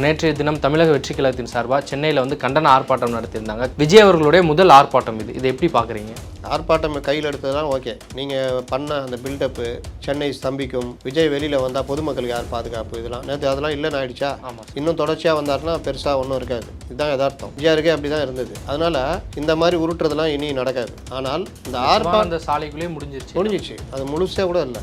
Sir. நேற்றைய தினம் தமிழக வெற்றி கழகத்தின் சார்பாக சென்னையில் வந்து கண்டன ஆர்ப்பாட்டம் நடத்தியிருந்தாங்க. விஜய் அவர்களுடைய முதல் ஆர்ப்பாட்டம் இது. இதை எப்படி பார்க்குறீங்க? ஆர்ப்பாட்டம் கையில் எடுத்ததெல்லாம் ஓகே. நீங்கள் பண்ண அந்த பில்டப்பு சென்னை ஸ்தம்பிக்கும் விஜய் வெளியில் வந்தால் பொதுமக்களுக்கு யார் பாதுகாப்பு இதெல்லாம்? நேற்று அதெல்லாம் இல்லைன்னு ஆயிடுச்சா? ஆமாம் இன்னும் தொடர்ச்சியாக வந்தாருன்னா பெருசாக ஒன்றும் இருக்காது. இதுதான் யதார்த்தம். விஜயாருக்கே அப்படி தான் இருந்தது. அதனால் இந்த மாதிரி உருட்டுறதெல்லாம் இனி நடக்காது. ஆனால் இந்த ஆர்ப்பாட்டம் அந்த சாலைக்குள்ளேயே முடிஞ்சிருச்சு. முடிஞ்சிச்சு. அது முழுசாக கூட இல்லை.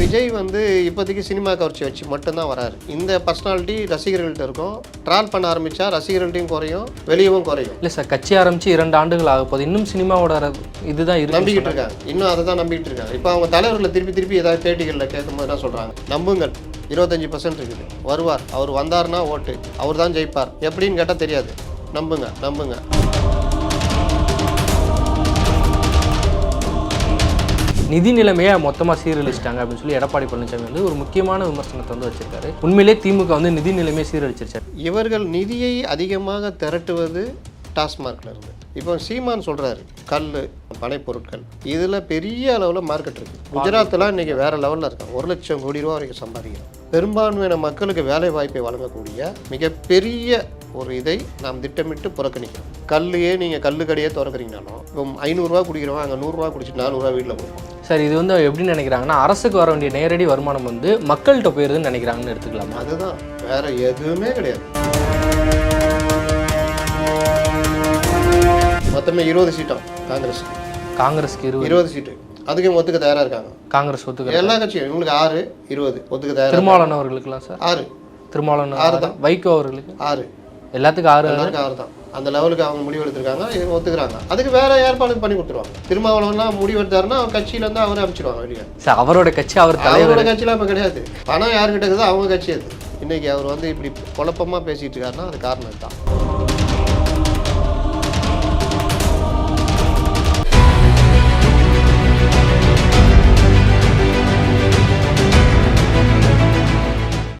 விஜய் வந்து இப்போதைக்கு சினிமா கவர்ச்சி வச்சு மட்டும்தான் வராரு. இந்த பர்சனாலிட்டி ரசிகர்கள்ட்ட இருக்கும். ட்ரால் பண்ண ஆரம்பிச்சா ரசிகர்கள்ட்டையும் குறையும் வெளியவும் குறையும். இல்லை சார் கட்சி ஆரம்பித்து இரண்டு ஆண்டுகள் ஆக போகுது. இன்னும் சினிமாவோட இதுதான் இருக்கு நம்பிக்கிட்டு இருக்காங்க. இன்னும் அதை தான் நம்பிக்கிட்டு இருக்காங்க. இப்போ அவங்க தலைவர்களை திருப்பி திருப்பி ஏதாவது பேட்டிகளில் கேட்கும்போது என்ன சொல்கிறாங்க நம்புங்கள் இருபத்தஞ்சி பர்சன்ட் இருக்குது. வருவார். அவர் வந்தாருன்னா ஓட்டு. அவர் தான் ஜெயிப்பார். எப்படின்னு கேட்டால் தெரியாது. நம்புங்க நம்புங்க. நிதி நிலைமையை மொத்தமாக சீரழிச்சிட்டாங்க அப்படின்னு சொல்லி எடப்பாடி பழனிசாமி வந்து ஒரு முக்கியமான விமர்சனத்தை வந்து வச்சிருக்காரு. உண்மையிலே திமுக வந்து நிதி நிலைமையை சீரழிச்சிருச்சு. இவர்கள் நிதியை அதிகமாக திரட்டுவது டாஸ்மார்க்ல இருந்து. இப்போ சீமான் சொல்றாரு கல் பனைப்பொருட்கள் இதில் பெரிய அளவில் மார்க்கெட் இருக்கு. குஜராத்லாம் இன்னைக்கு வேற லெவலில் இருக்காங்க. ஒரு லட்சம் கோடி ரூபா வரைக்கும் சம்பாதிக்கிறோம். பெரும்பான்மையான மக்களுக்கு வேலை வாய்ப்பை வழங்கக்கூடிய மிகப்பெரிய ஒரு இதை நாம் திட்டமிட்டு புறக்கணிக்கிறோம். கல்லையே நீங்கள் கல்லுக்கடையே திறக்கிறீங்கனாலும் இப்போ ஐநூறுரூவா குடிக்கிறவங்க அங்கே நூறுரூவா குடிச்சிட்டு நானூறுரூவா வீட்டில் கொடுப்போம் சார் இது வந்து எப்படி நினைக்கிறாங்கன்னா அரசுக்கு வர வேண்டிய நேரடி வருமானம் வந்து மக்கள்கிட்ட போயிருதுன்னு நினைக்கிறாங்கன்னு எடுத்துக்கலாமா? அதுதான். வேற எதுவுமே கிடையாது. மொத்தமே இருபது சீட்டம் காங்கிரஸ் காங்கிரஸ்க்கு இருபது. இருபது சீட்டு. அதுக்கும் ஒத்துக்க தயாரா இருக்காங்க. காங்கிரஸ் ஒத்துக்க எல்லா கட்சியும் இவங்களுக்கு ஆறு இருபது ஒத்துக்க தயாரா திருமாவளவன் அவர்களுக்குலாம் சார்? ஆறு. திருமாவளவன் ஆறு. வைகோ அவர்களுக்கு? ஆறு. எல்லாத்துக்கும் ஆறு எல்லாருக்கும் ஆறு தான் அந்த லெவலுக்கு அவங்க முடிவு எடுத்திருக்காங்க இவங்க ஒத்துக்கிறாங்க. அதுக்கு வேற ஏற்பாடு பண்ணி கொடுத்துருவாங்க? திருமாவளவன்லாம் முடிவு எடுத்தாருன்னா அவர் கட்சியில இருந்து அவரை அனுப்பிச்சிடுவாங்க வெளியே. சார் அவரோட கட்சி அவர் அவரோட கட்சியெலாம் இப்போ கிடையாது. பணம் யாருக்கிட்ட இருக்குதோ அவங்க கட்சி அது. இன்னைக்கு அவர் வந்து இப்படி குழப்பமா பேசிட்டு இருக்காருன்னா அது காரணம் தான்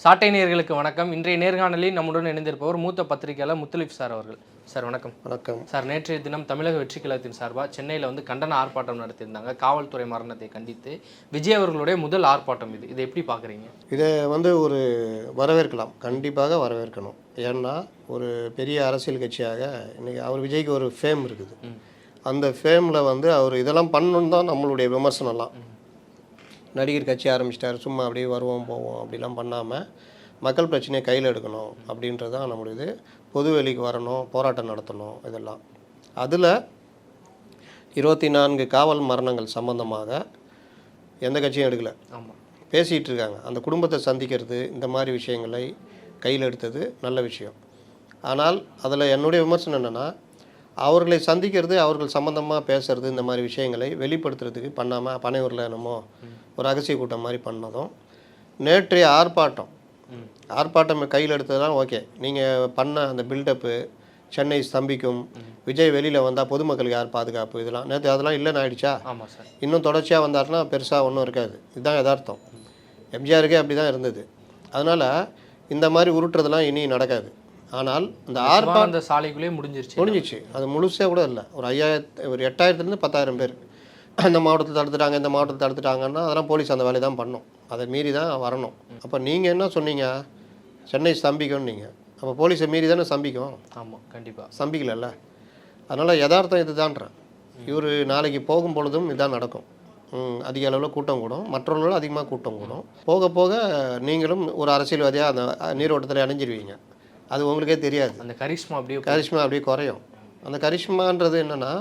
சாட்டை நேயர்களுக்கு வணக்கம். இன்றைய நேர்காணலில் நம்முடன் இணைந்திருப்பவர் மூத்த பத்திரிகையாளர் முத்துலிப் சார் அவர்கள். சார் வணக்கம். வணக்கம். சார் நேற்றைய தினம் தமிழக வெற்றி கழகத்தின் சார்பாக சென்னையில் வந்து கண்டன ஆர்ப்பாட்டம் நடத்தியிருந்தாங்க. காவல்துறை மரணத்தை கண்டித்து விஜய் அவர்களுடைய முதல் ஆர்ப்பாட்டம் இது. இதை எப்படி பார்க்குறீங்க? இதை வந்து ஒரு வரவேற்கலாம். கண்டிப்பாக வரவேற்கணும். ஏன்னா ஒரு பெரிய அரசியல் கட்சியாக இன்னைக்கு அவர் விஜய்க்கு ஒரு ஃபேம் இருக்குது. அந்த ஃபேமில் வந்து அவர் இதெல்லாம் பண்ணணும் தான் நம்மளுடைய விமர்சனம்லாம். நடிகர் கட்சி ஆரம்பிச்சிட்டாரு சும்மா அப்படியே வருவோம் போவோம் அப்படிலாம் பண்ணாமல் மக்கள் பிரச்சனையை கையில் எடுக்கணும் அப்படின்றது தான் நம்மளுடைய பொது வெளிக்கு வரணும் போராட்டம் நடத்தணும் இதெல்லாம். அதில் இருபத்தி நான்கு காவல் மரணங்கள் சம்பந்தமாக எந்த கட்சியும் எடுக்கலை. ஆமாம் பேசிகிட்டு இருக்காங்க. அந்த குடும்பத்தை சந்திக்கிறது இந்த மாதிரி விஷயங்களை கையில் எடுத்தது நல்ல விஷயம். ஆனால் அதில் என்னுடைய விமர்சனம் என்னென்னா அவர்களை சந்திக்கிறது அவர்கள் சம்மந்தமாக பேசுறது இந்த மாதிரி விஷயங்களை வெளிப்படுத்துறதுக்கு பண்ணாமல் பனையூரில் என்னமோ ஒரு ரகசிய கூட்டம் மாதிரி பண்ணதும் நேற்றைய ஆர்ப்பாட்டம். ஆர்ப்பாட்டம் கையில் எடுத்ததெல்லாம் ஓகே நீங்கள் பண்ண அந்த பில்டப்பு சென்னை ஸ்தம்பிக்கும் விஜய் வெளியில் வந்தால் பொதுமக்களுக்கு யார் பாதுகாப்பு இதெல்லாம் நேற்று அதெல்லாம் இல்லைன்னு ஆயிடுச்சா? ஆமாம் சார். இன்னும் தொடர்ச்சியாக வந்தாருன்னா பெருசாக ஒன்றும் இருக்காது. இதுதான் யதார்த்தம். எம்ஜிஆருக்கே அப்படி தான் இருந்தது. அதனால் இந்த மாதிரி உருட்டுறதெல்லாம் இனி நடக்காது. ஆனால் இந்த அந்த சாலைக்குள்ளேயே முடிஞ்சிருச்சு. முடிஞ்சிச்சு. அது முழுசாக கூட இல்லை. ஒரு ஐயாயிரத்து ஒரு எட்டாயிரத்துலேருந்து பத்தாயிரம் பேர். இந்த மாவட்டத்தில் தடுத்துட்டாங்க இந்த மாவட்டத்தில் தடுத்துட்டாங்கன்னா அதெல்லாம் போலீஸ் அந்த வேலையை தான் பண்ணும். அதை மீறி தான் வரணும். அப்போ நீங்கள் என்ன சொன்னீங்க? சென்னை ஸ்தம்பிக்கும்னு நீங்கள் அப்போ போலீஸை மீறி தானே ஸ்தம்பிக்கும்? ஆமாம் கண்டிப்பாக ஸ்தம்பிக்கலல்ல. அதனால் யதார்த்தம் இதுதான்றேன். இவர் நாளைக்கு போகும் பொழுதும் இதுதான் நடக்கும். அதிக அளவில் கூட்டம் கூடும். மற்றவர்களோட அதிகமாக கூட்டம் கூடும். போக போக நீங்களும் ஒரு அரசியல்வாதியாக அந்த நீரோட்டத்தில் அணிஞ்சிருவீங்க அது உங்களுக்கே தெரியாது. அந்த கரிஷ்மா அப்படியே கரிஷ்மா அப்படியே குறையும். அந்த கரிஷ்மான்றது என்னென்னா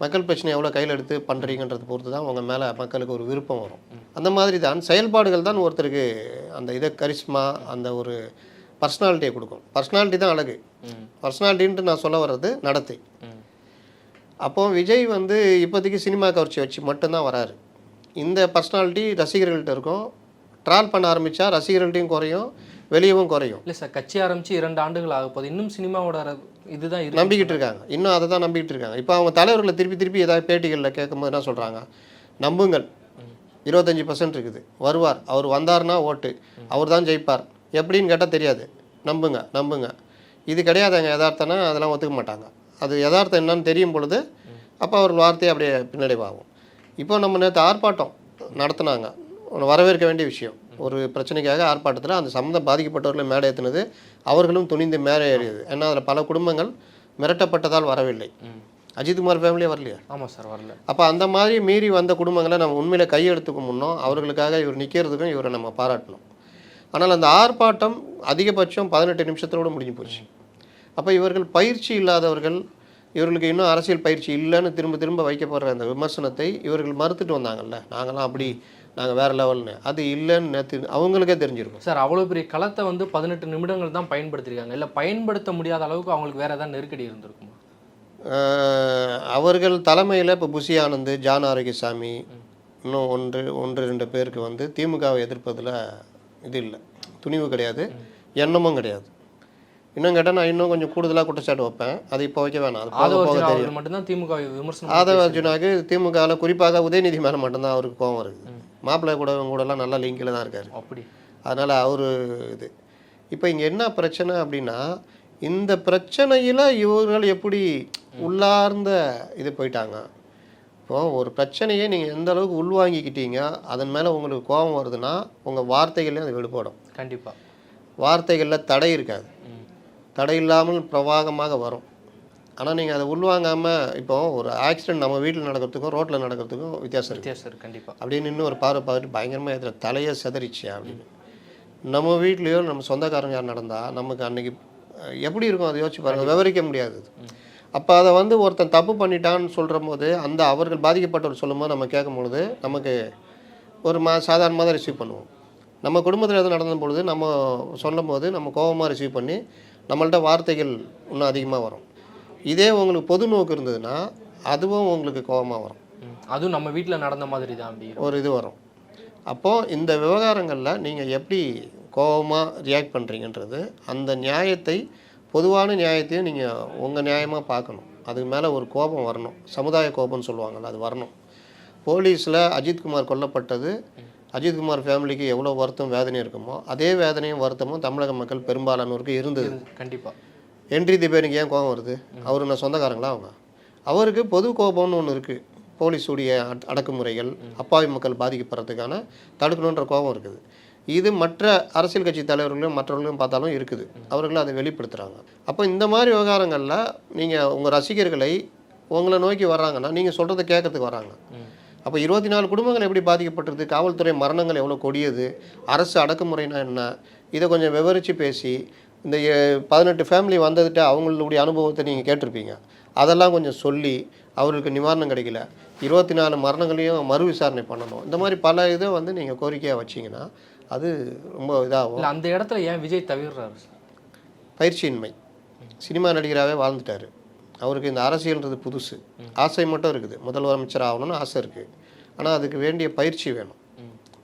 மக்கள் பிரச்சனை எவ்வளோ கையில் எடுத்து பண்ணுறீங்கன்றது பொறுத்து தான் உங்கள் மேலே மக்களுக்கு ஒரு விருப்பம் வரும். அந்த மாதிரி தான் செயல்பாடுகள் தான் ஒருத்தருக்கு அந்த இதை கரிஷ்மா அந்த ஒரு பர்சனாலிட்டியை கொடுக்கும். பர்சனாலிட்டி தான் அழகு. பர்சனாலிட்டின்ட்டு நான் சொல்ல வர்றது நடத்தை. அப்போ விஜய் வந்து இப்போதைக்கு சினிமா கவர்ச்சி வச்சு மட்டும்தான் வராரு. இந்த பர்சனாலிட்டி ரசிகர்கள்ட்ட இருக்கும். ட்ரால் பண்ண ஆரம்பித்தா ரசிகர்கள்ட்டையும் குறையும் வெளியவும் குறையும். இல்லை சார் கட்சி ஆரம்பித்து இரண்டு ஆண்டுகள் ஆக போகுது. இன்னும் சினிமாவோட இதுதான் நம்பிக்கிட்டு இருக்காங்க. இன்னும் அதை தான் நம்பிக்கிட்டு இருக்காங்க. இப்போ அவங்க தலைவர்களை திருப்பி திருப்பி ஏதாவது பேட்டிகளில் கேட்கும்போது என்ன சொல்கிறாங்க நம்புங்கள். இருபத்தஞ்சி பர்சன்ட் இருக்குது. வருவார். அவர் வந்தார்னா ஓட்டு. அவர் தான் ஜெயிப்பார். எப்படின்னு கேட்டால் தெரியாது. நம்புங்க நம்புங்க. இது கிடையாதுங்க யதார்த்தம்னா அதெல்லாம் ஒத்துக்க மாட்டாங்க. அது யதார்த்தம் என்னன்னு தெரியும் பொழுது அப்போ அவர் வார்த்தை அப்படியே பின்னடைவாகும். இப்போ நம்ம நேற்று ஆர்ப்பாட்டம் நடத்துனாங்க. ஒன்று வரவேற்க வேண்டிய விஷயம். ஒரு பிரச்சனைக்காக ஆர்ப்பாட்டத்தில் அந்த சம்மந்தம் பாதிக்கப்பட்டவர்களை மேடை ஏற்றினது அவர்களும் துணிந்து மேலே ஏறியது. ஏன்னா அதில் பல குடும்பங்கள் மிரட்டப்பட்டதால் வரவில்லை. அஜித்குமார் ஃபேமிலியே வரலையா? ஆமாம் சார் வரல. அப்போ அந்த மாதிரி மீறி வந்த குடும்பங்களை நம்ம உண்மையில கையெடுத்துக்க முன்னோம். அவர்களுக்காக இவர் நிற்கிறதுக்கும் இவரை நம்ம பாராட்டணும். ஆனால் அந்த ஆர்ப்பாட்டம் அதிகபட்சம் பதினெட்டு நிமிஷத்தோட முடிஞ்சு போச்சு. அப்போ இவர்கள் பயிற்சி இல்லாதவர்கள் இவர்களுக்கு இன்னும் அரசியல் பயிற்சி இல்லைன்னு திரும்ப திரும்ப வைக்கப்படுற அந்த விமர்சனத்தை இவர்கள் மறுத்துட்டு வந்தாங்கல்ல. நாங்களாம் அப்படி நாங்கள் வேறு லெவல்னு. அது இல்லைன்னு நேற்று அவங்களுக்கே தெரிஞ்சிருக்கும். சார் அவ்வளோ பெரிய களத்தை வந்து பதினெட்டு நிமிடங்கள் தான் பயன்படுத்திருக்காங்க. இல்லை பயன்படுத்த முடியாத அளவுக்கு அவங்களுக்கு வேற ஏதாவது நெருக்கடி இருந்திருக்குமா? அவர்கள் தலைமையில் இப்போ புசி ஆனந்த் ஜான் ஆரோக்கியசாமி இன்னும் ஒன்று ஒன்று ரெண்டு பேருக்கு வந்து திமுகவை எதிர்ப்பதில் இது இல்லை. துணிவு கிடையாது எண்ணமும் கிடையாது. இன்னும் கேட்டால் நான் இன்னும் கொஞ்சம் கூடுதலாக குற்றச்சாட்டு வைப்பேன். அது இப்போ வைக்க வேணாம். அது போக போக தெரியும். மட்டும்தான் திமுக விமர்சனம் ஆதவ அர்ஜுனாக்கு திமுகவில் குறிப்பாக உதயநிதி மேலே மட்டும்தான் அவருக்கு கோவம் இருக்குது மாப்பிள்ளை கூட இவங்க கூடலாம் நல்லா லிங்கில் தான் இருக்காரு. அப்படி. அதனால் அவர் இது. இப்போ இங்கே என்ன பிரச்சனை அப்படின்னா இந்த பிரச்சனையில் இவர்கள் எப்படி உள்ளார்ந்த இது போயிட்டாங்க. இப்போ ஒரு பிரச்சனையை நீங்கள் எந்த அளவுக்கு உள்வாங்கிக்கிட்டீங்க அதன் மேலே உங்களுக்கு கோபம் வருதுன்னா உங்கள் வார்த்தைகள்லேயும் அது வெளிப்படும். கண்டிப்பா. வார்த்தைகளில் தடை இருக்காது. தடை இல்லாமல் பிரவாகமாக வரும். ஆனால் நீங்கள் அதை உள்வாங்காமல் இப்போ ஒரு ஆக்சிடென்ட் நம்ம வீட்டில் நடக்கிறதுக்கும் ரோட்டில் நடக்கிறதுக்கும் வித்தியாசம் இருக்குது வித்தியாசம் இருக்கு கண்டிப்பா. அப்படின்னு இன்னும் ஒரு பார்வை பார்த்துட்டு பயங்கரமாக இதில் தலையை செதறிச்சு அப்படின்னு. நம்ம வீட்லேயோ நம்ம சொந்தக்காரங்க யார் நடந்தால் நமக்கு அன்னைக்கு அஹ், எப்படி இருக்கும் அதை யோசிச்சு பாருங்க. விவரிக்க முடியாது அப்போ அதை வந்து ஒருத்தன் தப்பு பண்ணிட்டான்னு சொல்கிற போது அந்த அவர்கள் பாதிக்கப்பட்டவர் சொல்லும்போது நம்ம கேட்கும் பொழுது நமக்கு ஒரு மா சாதாரணமாக தான் ரிசீவ் பண்ணுவோம். நம்ம குடும்பத்தில் எதுவும் நடந்த பொழுது நம்ம சொல்லும் போது நம்ம கோபமாக ரிசீவ் பண்ணி நம்மள்ட்ட வார்த்தைகள் இன்னும் அதிகமாக வரும். இதே உங்களுக்கு பொது நோக்கு இருந்ததுன்னா அதுவும் உங்களுக்கு கோபமாக வரும். அதுவும் நம்ம வீட்ல நடந்த மாதிரி தான் அப்படி ஒரு இது வரும். அப்போது இந்த விவகாரங்களில் நீங்கள் எப்படி கோபமாக ரியாக்ட் பண்ணுறீங்கன்றது அந்த நியாயத்தை பொதுவான நியாயத்தையும் நீங்கள் உங்கள் நியாயமாக பார்க்கணும். அதுக்கு மேலே ஒரு கோபம் வரணும். சமுதாய கோபம்னு சொல்லுவாங்கள்ல அது வரணும். போலீஸில் அஜித்குமார் கொல்லப்பட்டது. அஜித்குமார் ஃபேமிலிக்கு எவ்வளோ வருத்தம் வேதனை இருக்குமோ அதே வேதனையும் வருத்தமும் தமிழக மக்கள் பெரும்பாலானோருக்கு இருந்தது. கண்டிப்பா. என்ட்ரி திபேனுக்கு ஏன் கோபம் வருது? அவரு நான் சொந்தக்காரங்களா அவங்க? அவருக்கு பொது கோபம்னு ஒன்று இருக்குது போலீஸுடைய அட்- அடக்குமுறைகள் அப்பாவி மக்கள் பாதிக்கப்படுறதுக்கான தடுக்கணுன்ற கோபம் இருக்குது. இது மற்ற அரசியல் கட்சி தலைவர்களும் மற்றவர்களும் பார்த்தாலும் இருக்குது. அவர்கள் அதை வெளிப்படுத்துகிறாங்க அப்போ இந்த மாதிரி விவகாரங்களில் நீங்கள் உங்கள் ரசிகர்களை உங்களை நோக்கி வர்றாங்கன்னா நீங்கள் சொல்கிறத கேட்கறதுக்கு வராங்க. அப்போ இருபத்தி நாலு குடும்பங்கள் எப்படி பாதிக்கப்பட்டிருக்கு? காவல்துறை மரணங்கள் எவ்வளோ கொடியது? அரசு அடக்குமுறைனா என்ன? இதை கொஞ்சம் விவரித்து பேசி இந்த பதினெட்டு ஃபேமிலி வந்ததுட்டு அவங்களுடைய அனுபவத்தை நீங்கள் கேட்டிருப்பீங்க. அதெல்லாம் கொஞ்சம் சொல்லி அவருக்கு நிவாரணம் கிடைக்கல. இருபத்தி நாலு மரணங்களையும் மறு விசாரணை பண்ணணும். இந்த மாதிரி பல இதை வந்து நீங்கள் கோரிக்கையாக வச்சீங்கன்னா அது ரொம்ப இதாகும். அந்த இடத்துல ஏன் விஜய் தவிர்றாரு? பயிற்சியின்மை. சினிமா நடிகராகவே வாழ்ந்துட்டார். அவருக்கு இந்த அரசியல்ன்றது புதுசு. ஆசை மட்டும் இருக்குது. முதலமைச்சர் ஆகணும்னு ஆசை இருக்குது ஆனால் அதுக்கு வேண்டிய பயிற்சி வேணும்.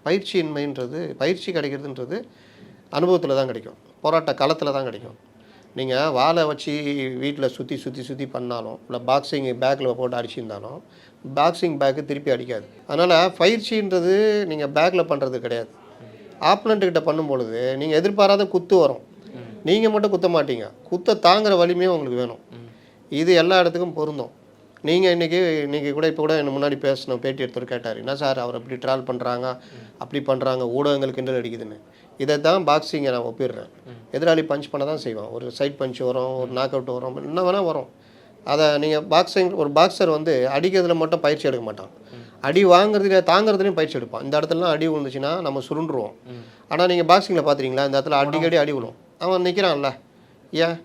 பயிற்சியின்மைன்றது பயிற்சி கிடைக்கிறதுன்றது அனுபவத்தில் தான் கிடைக்கும். போராட்ட களத்தில் தான் கிடைக்கும். நீங்கள் வாழை வச்சு வீட்டில் சுற்றி சுற்றி சுற்றி பண்ணாலும் இல்லை பாக்ஸிங் பேக்கில் போட்டு அடிச்சிருந்தாலும் பாக்ஸிங் பேக்கு திருப்பி அடிக்காது. அதனால் பயிற்சின்றது நீங்கள் பேக்கில் பண்ணுறது கிடையாது. ஆப்பனண்ட்டுக்கிட்ட பண்ணும் பொழுது நீங்கள் எதிர்பாராத குத்து வரும். நீங்கள் மட்டும் குத்த மாட்டீங்க. குத்த தாங்குற வலிமையும் உங்களுக்கு வேணும். இது எல்லா இடத்துக்கும் பொருந்தும். நீங்கள் இன்றைக்கி இன்றைக்கி கூட இப்போ கூட என்ன முன்னாடி பேசணும் பேட்டி எடுத்தவர் கேட்டார் என்ன சார் அவர் அப்படி ட்ரால் பண்ணுறாங்க அப்படி பண்ணுறாங்க ஊடகங்கள் கிண்டல் அடிக்குதுன்னு. இதை தான் பாக்ஸிங்கை நான் ஒப்பிடுறேன். எதிராளி பஞ்ச் பண்ண தான் செய்வான். ஒரு சைட் பஞ்ச் வரும் ஒரு நாக் அவுட் வரும் என்ன வேணால் வரும். அதை நீங்கள் பாக்ஸிங் ஒரு பாக்ஸர் வந்து அடிக்கிறதுல மட்டும் பயிற்சி எடுக்க மாட்டான். அடி வாங்குறதுல தாங்குறதுலையும் பயிற்சி எடுப்பான். இந்த இடத்துலலாம் அடி விழுந்துச்சுன்னா நம்ம சுருண்டுருவோம். ஆனால் நீங்கள் பாக்ஸிங்கில் பார்த்துறீங்களா இந்த இடத்துல அடிக்கடி அடி விழும். அவன் நிற்கிறான்ல ஏன்?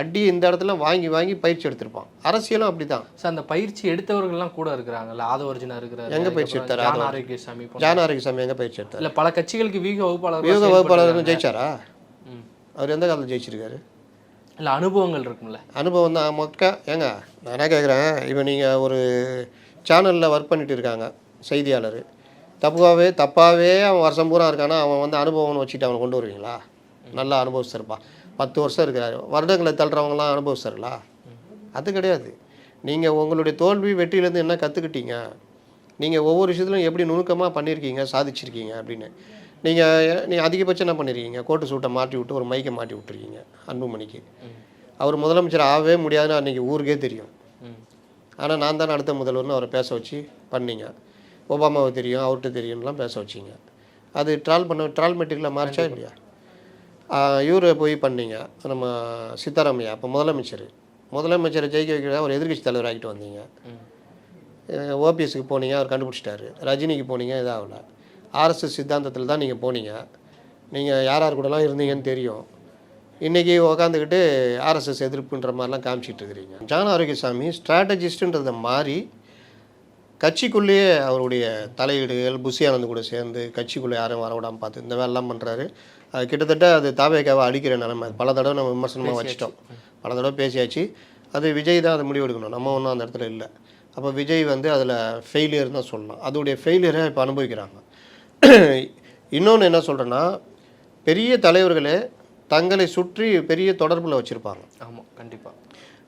அடி இந்த இடத்துல வாங்கி வாங்கி பயிற்சி எடுத்திருப்பான் அரசியலும் அப்படி தான் சார் அந்த பயிற்சி எடுத்தவர்கள்லாம் கூட இருக்கிறாங்கல்ல? ஆதவர்ஜுனா இருக்கிறாரு எங்க பயிற்சி எடுத்தாரு ஜான் ஆரோக்கியசாமி ஜான ஆரோக்கியசாமி எங்கே பயிற்சி எடுத்தார்? இல்ல பல கட்சிகளுக்கு வீக வகுப்பாளர் வியூக வகுப்பாளர் ஜெயிச்சாரா. அவர் எந்த காலத்தில் ஜெயிச்சிருக்காரு? இல்ல அனுபவங்கள் இருக்கும்ல. அனுபவம் தான் மொக்க ஏங்க நான் என்ன கேட்குறேன் இப்போ நீங்கள் ஒரு சேனலில் ஒர்க் பண்ணிட்டு இருக்காங்க செய்தியாளர். தப்பாகவே தப்பாகவே அவன் வருஷம் பூரா இருக்கானா அவன் வந்து அனுபவம்னு வச்சுட்டு அவனை கொண்டு வருவீங்களா? நல்லா அனுபவிச்சிருப்பா பத்து வருஷம் இருக்கிறாரு. வருடங்களை தள்ளுறவங்களாம் அனுபவிச்சார்களா? அது கிடையாது. நீங்கள் உங்களுடைய தோல்வி வெற்றியிலேருந்து என்ன கற்றுக்கிட்டீங்க நீங்கள் ஒவ்வொரு விஷயத்துலையும் எப்படி நுணுக்கமாக பண்ணியிருக்கீங்க சாதிச்சிருக்கீங்க அப்படின்னு. நீங்கள் நீங்கள் அதிகபட்சம் என்ன பண்ணியிருக்கீங்க கோட்டு சூட்டை மாட்டி விட்டு ஒரு மைக்கை மாட்டி விட்டுருக்கீங்க அன்புமணிக்கு அவர் முதலமைச்சர் ஆகவே முடியாதுன்னு அன்றைக்கி ஊருக்கே தெரியும். ஆனால் நான் தான் அடுத்த முதல்வர்னு அவரை பேச வச்சு பண்ணீங்க. ஒபாமாவை தெரியும் அவர்கிட்ட தெரியும்லாம் பேச வச்சிங்க. அது ட்ரால் பண்ண ட்ரால் மெட்டீரியலில் மாறிச்சா இல்லையா? இவரை போய் பண்ணீங்க. நம்ம சித்தாராமையா? அப்போ முதலமைச்சர். முதலமைச்சரை ஜெயிக்க வைக்கிறதா ஒரு எதிர்க்கட்சி தலைவர் ஆகிட்டு வந்தீங்க. ஓபிஎஸ்க்கு போனீங்க அவர் கண்டுபிடிச்சிட்டாரு. ரஜினிக்கு போனீங்க இதாகல. ஆர்எஸ்எஸ் சித்தாந்தத்தில் தான் நீங்கள் போனீங்க. நீங்கள் யார் யார் கூடலாம் இருந்தீங்கன்னு தெரியும். இன்றைக்கி உக்காந்துக்கிட்டு ஆர்எஸ்எஸ் எதிர்ப்புன்ற மாதிரிலாம் காமிச்சிட்டு இருக்கிறீங்க. ஜான ஆரோக்கியசாமி ஸ்ட்ராட்டஜிஸ்ட்டுன்றதை மாறி கட்சிக்குள்ளேயே அவருடைய தலையீடுகள் புஷி ஆனந்த் கூட சேர்ந்து கட்சிக்குள்ளே யாரும் வரவிடாமல் பார்த்து இந்த வேலைலாம் பண்ணுறாரு அது கிட்டத்தட்ட அது தாவேக்காவை அடிக்கிற நிலைமை. பல தடவை நம்ம விமர்சனமாக வச்சிட்டோம். பல தடவை பேசியாச்சு. அது விஜய் தான் அதை முடிவெடுக்கணும் நம்ம ஒன்றும் அந்த இடத்துல இல்லை. அப்போ விஜய் வந்து அதில் ஃபெயிலியர் தான் சொல்லலாம். அதோடைய ஃபெயிலியரை இப்போ அனுபவிக்கிறாங்க. இன்னொன்று என்ன சொல்கிறேன்னா பெரிய தலைவர்களே தங்களை சுற்றி பெரிய தொடர்பில் வச்சுருப்பாங்க. ஆமாம் கண்டிப்பாக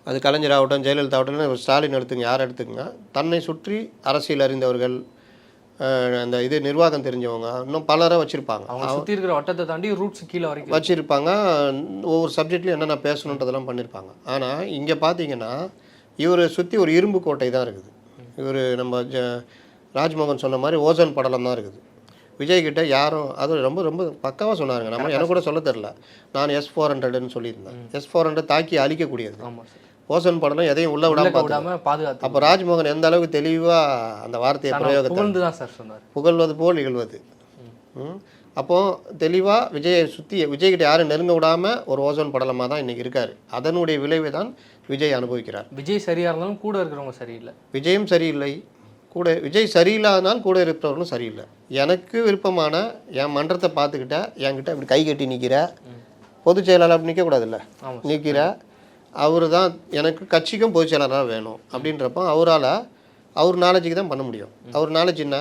அது கலைஞர் ஆகட்டும் ஜெயலலிதா ஆகட்டும் ஸ்டாலின் எடுத்துங்க யார் எடுத்துங்க தன்னை சுற்றி அரசியல் அறிந்தவர்கள் அந்த இது நிர்வாகம் தெரிஞ்சவங்க. இன்னும் பலரை வச்சுருப்பாங்க. அவங்க சுற்றி இருக்கிற வட்டத்தை தாண்டி ரூட்ஸ் கீழே வரைக்கும். வச்சுருப்பாங்க. ஒவ்வொரு சப்ஜெக்ட்லையும் என்னென்ன பேசணுன்றதெல்லாம் பண்ணியிருப்பாங்க ஆனால் இங்கே பார்த்தீங்கன்னா இவரை சுற்றி ஒரு இரும்பு கோட்டை தான் இருக்குது. இவர் நம்ம ஜ ராஜ்மோகன் சொன்ன மாதிரி ஓசோன் படலம் தான் இருக்குது. விஜய் கிட்ட யாரும் அது ரொம்ப ரொம்ப பக்காவாக சொன்னாருங்க. நம்ம எனக்கு கூட சொல்ல தெரில நான் எஸ் ஃபோர் ஹண்ட்ரட்னு சொல்லியிருந்தேன். எஸ் ஃபோர் ஹண்ட்ரட் தாக்கி அழிக்கக்கூடியது. ஓசோன் படலம் எதையும் உள்ள விடாம விடாம பாதுகாத்து அப்போ ராஜ்மோகன் எந்த அளவுக்கு தெளிவாக அந்த வார்த்தையை பிரயோகத்தை புகழ்ந்து தான் சார் சொன்னார். புகழ்வது போல் இகழ்வது. ம். அப்போ தெளிவாக விஜயை சுற்றி விஜய்கிட்ட யாரும் நெருங்க விடாம ஒரு ஓசோன் படலமாக தான் இன்னைக்கு இருக்காரு. அதனுடைய விளைவை தான் விஜய் அனுபவிக்கிறார். விஜய் சரியா இருந்தாலும் கூட இருக்கிறவங்க சரியில்லை. விஜயும் சரியில்லை. கூட விஜய் சரியில்லாதனால் கூட இருக்கிறவர்களும் சரியில்லை. எனக்கு விருப்பமான என் மன்றத்தை பார்த்துக்கிட்ட என்கிட்ட இப்படி கை கட்டி நிற்கிற பொதுச் செயலாளர் அப்படி நிற்கக்கூடாதுல்ல நிற்கிற அவர் தான் எனக்கு கட்சிக்கும் பொதுச் செயலாளராக வேணும் அப்படின்றப்போ அவரால் அவர் நாலேஜுக்கு தான் பண்ண முடியும். அவர் நாலேஜ் என்ன?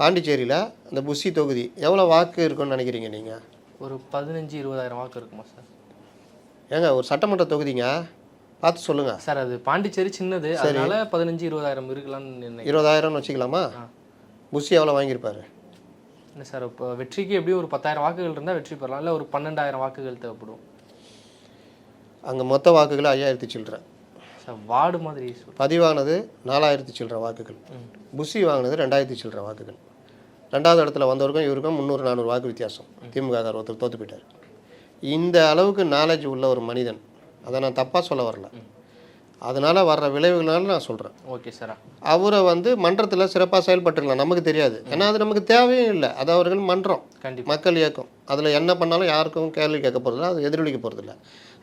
பாண்டிச்சேரியில் அந்த புஷி தொகுதி எவ்வளோ வாக்கு இருக்குன்னு நினைக்கிறீங்க நீங்கள் ஒரு பதினஞ்சு இருபதாயிரம் வாக்கு இருக்குமா சார்? ஏங்க ஒரு சட்டமன்ற தொகுதிங்க. பார்த்து சொல்லுங்கள் சார் அது பாண்டிச்சேரி சின்னது. அதனால பதினஞ்சு இருபதாயிரம் இருக்கலாம்னு இருபதாயிரம்னு வச்சுக்கலாமா. புஷி எவ்வளோ வாங்கியிருப்பாரு? இல்லை சார் இப்போ வெற்றிக்கு எப்படியும் ஒரு பத்தாயிரம் வாக்குகள் இருந்தால் வெற்றி பெறலாம். இல்லை ஒரு பன்னெண்டாயிரம் வாக்குகள் தேவைப்படும். அங்கே மொத்த வாக்குகள் ஐயாயிரத்தி சில்லற. வார்டு மாதிரி பதிவானது நாலாயிரத்தி சில்லற வாக்குகள். புஷி வாங்கினது ரெண்டாயிரத்தி சில்லற வாக்குகள். ரெண்டாவது இடத்துல வந்தவருக்கும் இவருக்கும் முந்நூறு நானூறு வாக்கு வித்தியாசம். திமுக ஒருத்தர் தோத்து போயிட்டார். இந்த அளவுக்கு நாலேஜ் உள்ள ஒரு மனிதன் அதை நான் தப்பாக சொல்ல வரல. அதனால் வர்ற விளைவுகளால நான் சொல்கிறேன் ஓகே சார். அவரை வந்து மன்றத்தில் சிறப்பாக செயல்பட்டுருக்கலாம் நமக்கு தெரியாது. ஏன்னா அது நமக்கு தேவையும் இல்லை. அது அவர்கள் மன்றம் கண்டிப்பாக மக்கள் இயக்கம். அதில் என்ன பண்ணாலும் யாருக்கும் கேள்வி கேட்க போகிறதில்ல அது எதிரொலிக்க போகிறதில்ல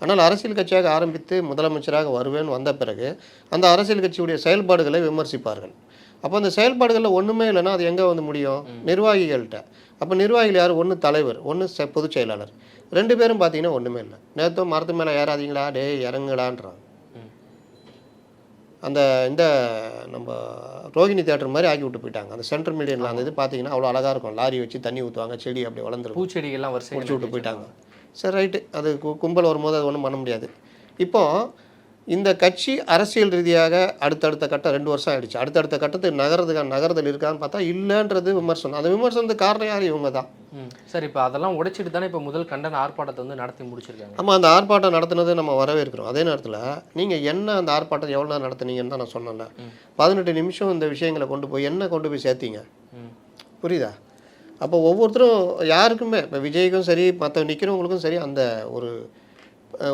ஆனால் அரசியல் கட்சியாக ஆரம்பித்து முதலமைச்சராக வருவேன்னு வந்த பிறகு அந்த அரசியல் கட்சியுடைய செயல்பாடுகளை விமர்சிப்பார்கள். அப்போ அந்த செயல்பாடுகளில் ஒன்றுமே இல்லைன்னா அது எங்கே வந்து முடியும்? நிர்வாகிகள்கிட்ட அப்போ நிர்வாகிகள் யார்? ஒன்று தலைவர் ஒன்று பொதுச் செயலாளர். ரெண்டு பேரும் பார்த்தீங்கன்னா ஒன்றுமே இல்லை. நேற்றும் மரத்து மேலே ஏறாதீங்களா? டேய் இறங்குடான்றான் அந்த இந்த நம்ம ரோகிணி தேட்டர் மாதிரி ஆக்கி விட்டு போயிட்டாங்க. அந்த சென்ட்ரல் மீடியனில் அந்த இது பார்த்தீங்கன்னா அவ்வளோ அழகாக இருக்கும். லாரி வச்சு தண்ணி ஊற்றுவாங்க செடி அப்படி வளர்ந்துருக்கும். பூச்செடிகள்லாம் வரிசை முடிச்சு விட்டு போயிட்டாங்க. சரி ரைட்டு அது கும்பல் வரும்போது அது ஒன்றும் பண்ண முடியாது. இப்போ இந்த கட்சி அரசியல் ரீதியாக அடுத்தடுத்த கட்டம் ரெண்டு வருஷம் ஆயிடுச்சு. அடுத்தடுத்த கட்டத்துக்கு நகரதுக்கான நகரத்தில் இருக்கான்னு பார்த்தா இல்லைன்றது விமர்சனம். அந்த விமர்சனத்துக்கு காரணம் யார்? இவங்க தான். சார் இப்போ அதெல்லாம் உடைச்சிட்டு தானே இப்போ முதல் கண்டன ஆர்ப்பாட்டத்தை வந்து நடத்தி முடிச்சிருக்காங்க. நம்ம அந்த ஆர்ப்பாட்டம் நடத்துனது நம்ம வரவேற்கிறோம். அதே நேரத்தில் நீங்கள் என்ன அந்த ஆர்ப்பாட்டம் எவ்வளோ நேரம் நடத்துனீங்கன்னு தான் நான் சொன்னேன்ல. பதினெட்டு நிமிஷம் இந்த விஷயங்களை கொண்டு போய் என்ன கொண்டு போய் சேர்த்தீங்க? புரியுதா? அப்போ ஒவ்வொருத்தரும் யாருக்குமே இப்போ விஜய்க்கும் சரி மற்ற நிற்கிறவங்களுக்கும் சரி அந்த ஒரு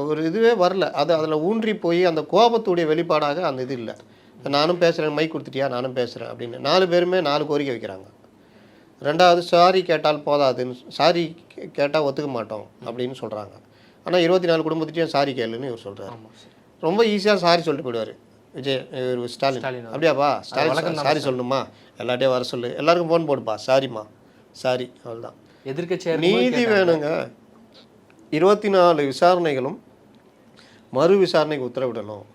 ஒரு இதுவே வரல. அது அதில் ஊன்றி போய் அந்த கோபத்துடைய வெளிப்பாடாக அந்த இது இல்லை. நானும் பேசுகிறேன் மைக் கொடுத்துட்டியா? நானும் பேசுகிறேன் அப்படின்னு. நாலு பேருமே நாலு கோரிக்கை வைக்கிறாங்க. ரெண்டாவது சாரி கேட்டால் போதாதுன்னு சாரி கேட்டால் ஒத்துக்க மாட்டோம் அப்படின்னு சொல்கிறாங்க ஆனால் இருபத்தி நாலு குடும்பத்திட்டையும் சாரி கேளுன்னு இவர் சொல்கிறார் ரொம்ப ஈஸியாக சாரி சொல்லிட்டு போயிடுவார். விஜய் இவர் ஸ்டாலின். அப்படியாப்பா? ஸ்டாலின் சாரி. சொல்லணுமா? எல்லாட்டையும் வர சொல்லு. எல்லாருக்கும் ஃபோன் போடுப்பா. சாரிம்மா சாரி அவ்வளோதான் எதிர்க்கட்சியாக நீதி வேணுங்க. இருபத்தி நாலு விசாரணைகளும் மறு விசாரணைக்கு உத்தரவிடணும்.